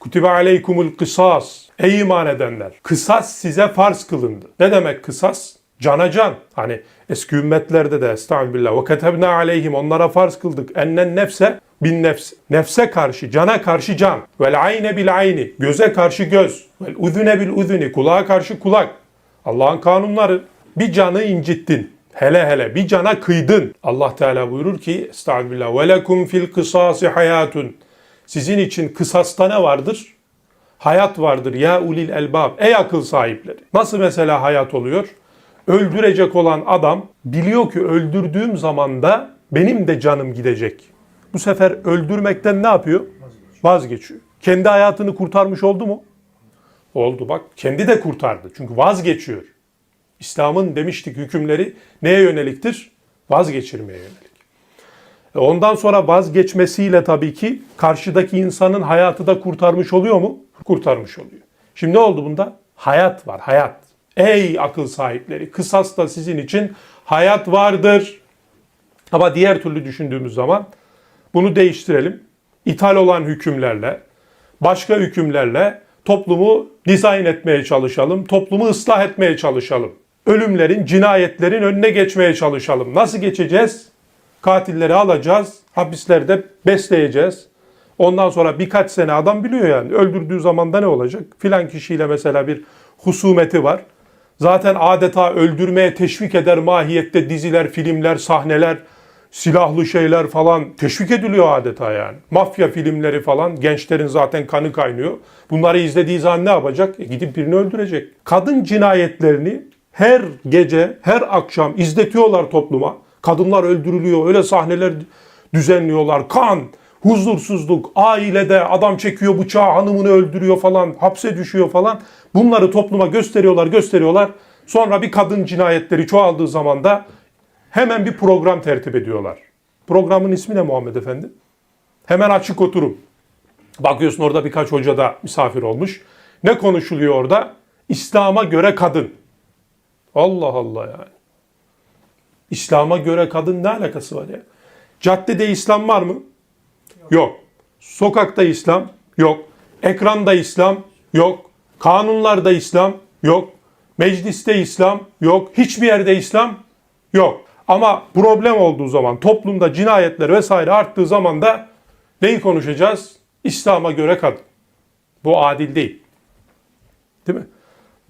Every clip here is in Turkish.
Kutibe aleykumul kısas. Ey iman edenler. Kısas size farz kılındı. Ne demek kısas? Cana can. Hani eski ümmetlerde de estağfirullah ve ketebna aleyhim onlara farz kıldık. Ennen nefse bin nefs. Nefse karşı, cana karşı can. Vel ayne bil ayni. Göze karşı göz. Vel uzune bil uzuni. Kulağa karşı kulak. Allah'ın kanunları. Bir canı incittin. Hele hele bir cana kıydın. Allah Teala buyurur ki Estağfirullah. Ve lekum fil kısasi hayatun. Sizin için kısasta ne vardır? Hayat vardır ya ulil elbab. Ey akıl sahipleri. Nasıl mesela hayat oluyor? Öldürecek olan adam biliyor ki öldürdüğüm zaman da benim de canım gidecek. Bu sefer öldürmekten ne yapıyor? Vazgeçiyor. Kendi hayatını kurtarmış oldu mu? Oldu bak. Kendi de kurtardı. Çünkü vazgeçiyor. İslam'ın demiştik hükümleri neye yöneliktir? Vazgeçirmeye yönelik. Ondan sonra vazgeçmesiyle tabii ki karşıdaki insanın hayatı da kurtarmış oluyor mu? Kurtarmış oluyor. Şimdi ne oldu bunda? Hayat var, hayat. Ey akıl sahipleri, kısas da sizin için hayat vardır. Ama diğer türlü düşündüğümüz zaman bunu değiştirelim. İthal olan hükümlerle, başka hükümlerle toplumu dizayn etmeye çalışalım. Toplumu ıslah etmeye çalışalım. Ölümlerin, cinayetlerin önüne geçmeye çalışalım. Nasıl geçeceğiz? Katilleri alacağız, hapislerde besleyeceğiz. Ondan sonra birkaç sene adam biliyor yani. Öldürdüğü zaman da ne olacak? Filan kişiyle mesela bir husumeti var. Zaten adeta öldürmeye teşvik eder mahiyette diziler, filmler, sahneler, silahlı şeyler falan teşvik ediliyor adeta yani. Mafya filmleri falan gençlerin zaten kanı kaynıyor. Bunları izlediği zaman ne yapacak? E gidip birini öldürecek. Kadın cinayetlerini her gece, her akşam izletiyorlar topluma. Kadınlar öldürülüyor. Öyle sahneler düzenliyorlar. Kan, huzursuzluk, ailede adam çekiyor bıçağı, hanımını öldürüyor falan, hapse düşüyor falan. Bunları topluma gösteriyorlar, gösteriyorlar. Sonra bir kadın cinayetleri çoğaldığı zaman da hemen bir program tertip ediyorlar. Programın ismi ne Muhammed Efendi? Hemen açık oturum. Bakıyorsun orada birkaç hoca da misafir olmuş. Ne konuşuluyor orada? İslam'a göre kadın. Allah Allah yani. İslam'a göre kadın ne alakası var ya? Caddede İslam var mı? Yok. Sokakta İslam? Yok. Ekranda İslam? Yok. Kanunlarda İslam? Yok. Mecliste İslam? Yok. Hiçbir yerde İslam? Yok. Ama problem olduğu zaman, toplumda cinayetler vesaire arttığı zaman da neyi konuşacağız? İslam'a göre kadın. Bu adil değil. Değil mi?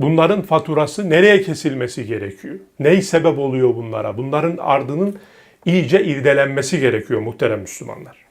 Bunların faturası nereye kesilmesi gerekiyor? Ney sebep oluyor bunlara? Bunların ardının iyice irdelenmesi gerekiyor muhterem Müslümanlar.